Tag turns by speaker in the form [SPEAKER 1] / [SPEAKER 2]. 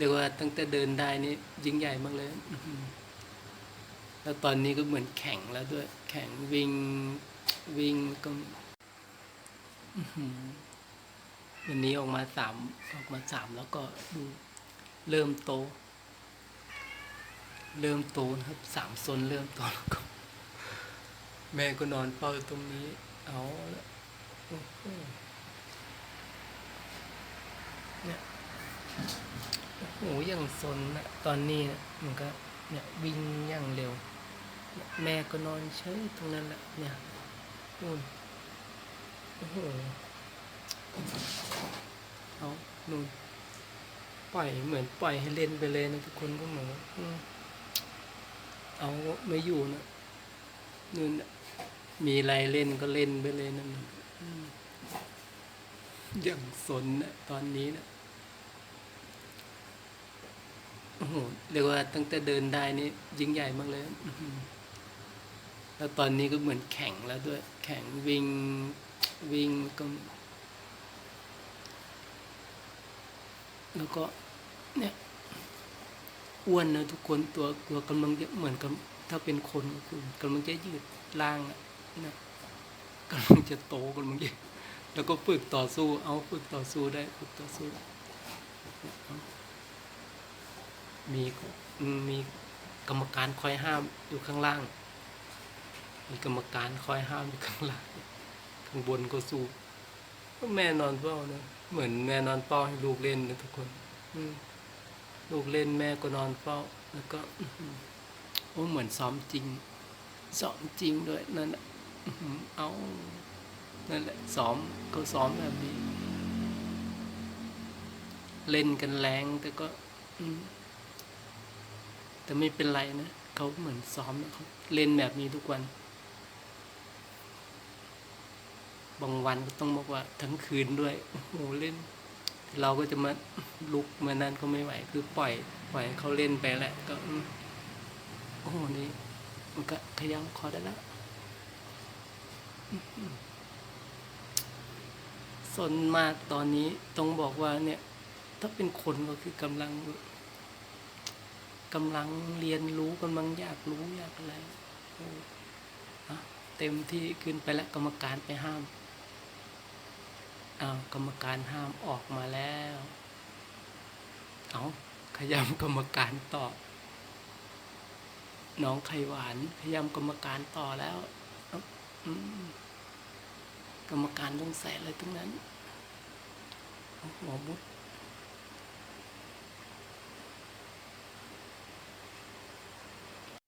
[SPEAKER 1] เรียกว่าตั้งแต่เดินได้นี่ยิ่งใหญ่มากเลย แล้วตอนนี้ก็เหมือนแข่งแล้วด้วย แข่งวิ่งวิ่งก็วันนี้ออกมาสามออกมาสามแล้วก็ดูเริ่มโต เริ่มโตนะครับสามซนเริ่มโตแล้วก็ แม่ก็นอนเฝ้าตรงนี้ เอาละโอ้โหเนี่ย โอ้โหอย่างซนนะตอนนี้นะมันก็เนี่ยวิ่งอย่างเร็ว แม่ก็นอนเฉยตรงนั้นแหละเนี่ยนู่นโอ้โหเอานู่นปล่อยเหมือนปล่อยให้เล่นไปเลยนะทุกคนก็เหมือนว่าอืมเอาไม่อยู่นะนู่นมีอะไรเล่นก็เล่นไปเลยนั่นน่ะอืมอย่างสนนะตอนนี้นะ โอ้โหเรียกว่าตั้งแต่เดินได้นี่ยิ่งใหญ่มากเลยแล้วตอนนี้ก็เหมือนแข่งแล้วด้วย แข่งวิ่งวิ่งก็ แล้วก็ เนี่ยอ้วนนะทุกคนตัวตัวกำลังจะเหมือนกับถ้าเป็นคนก็คือกำลังจะยืดร่างนะกำลังจะโตกำลังจะแล้วก็ฝึกต่อสู้ เอาฝึกต่อสู้ได้ฝึกต่อสู้ มีมีกรรมการคอยห้ามอยู่ข้างล่าง มีกรรมการคอยห้ามอยู่ข้างล่าง ข้างบนก็สู้แม่นอนเฝ้านะเหมือนแม่นอนเฝ้าให้ลูกเล่นนะทุกคนลูกเล่นแม่ก็นอนเฝ้าแล้วก็อื้ออโอ้เหมือนซ้อมจริงซ้อมจริงด้วยนั่นน่ะอื้อหือเอานั่นแหละซ้อมเขาซ้อมแบบนี้ เล่นกันแรงแต่ก็ อื แต่ไม่เป็นไรนะเขาเหมือนซ้อมเขาเล่นแบบนี้ทุกวันบางวันก็ต้องบอกว่าทั้งคืนด้วยโอ้โหเล่น เราก็จะมาลุกมานั่นก็ไม่ไหว คือปล่อย ปล่อยเขาเล่นไปแหละ ก็ โอ้โหนี่มันก็ขยับคอได้แล้วสนมากตอนนี้ต้องบอกว่าเนี่ย ถ้าเป็นคนก็คือกำลัง กำลังเรียนรู้กำลังอยากรู้อยากอะไรเต็มที่ขึ้นไปแล้วกรรมการไปห้ามอ้าวกรรมการห้ามออกมาแล้ว เอาขยำกรรมการต่อ น้องไข่หวานขยำกรรมการต่อแล้วกรรมการต้องใส่อะไรตรงนั้นเอาหัวมุด